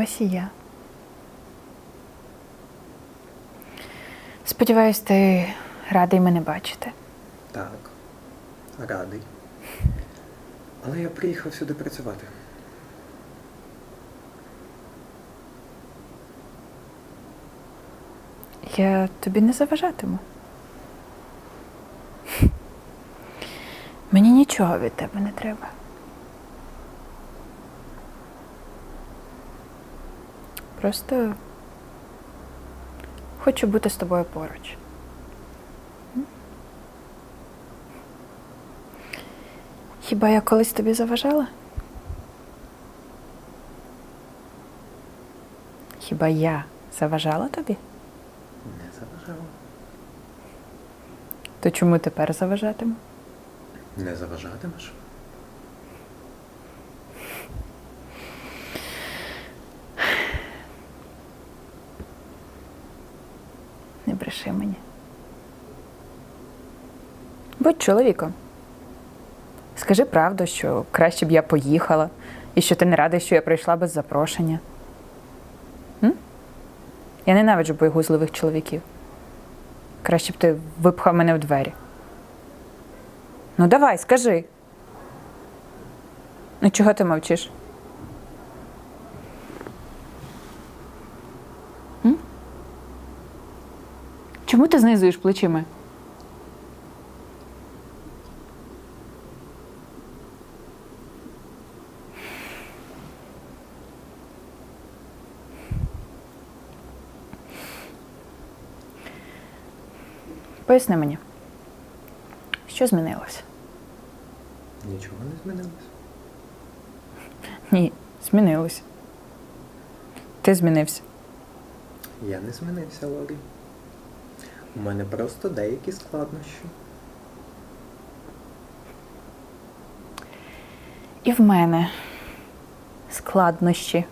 Ось і я. Сподіваюсь, ти радий мене бачити. Так, радий. Але я приїхав сюди працювати. Я тобі не заважатиму. Мені нічого від тебе не треба. Просто хочу бути з тобою поруч. Хіба я колись тобі заважала? Хіба я заважала тобі? Не заважав. То чому тепер заважатиму? Не заважатимеш? Не мені. Будь чоловіком. Скажи правду, що краще б я поїхала, і що ти не радий, що я прийшла без запрошення. М? Я ненавиджу боєгузливих чоловіків. Краще б ти випхав мене в двері. Ну, давай, скажи. Ну, чого ти мовчиш? Чому ти знизуєш плечима? Поясни мені, що змінилося? Нічого не змінилось. Ні, змінилося. Ти змінився. Я не змінився, Лорі. У мене просто деякі складнощі. І в мене складнощі.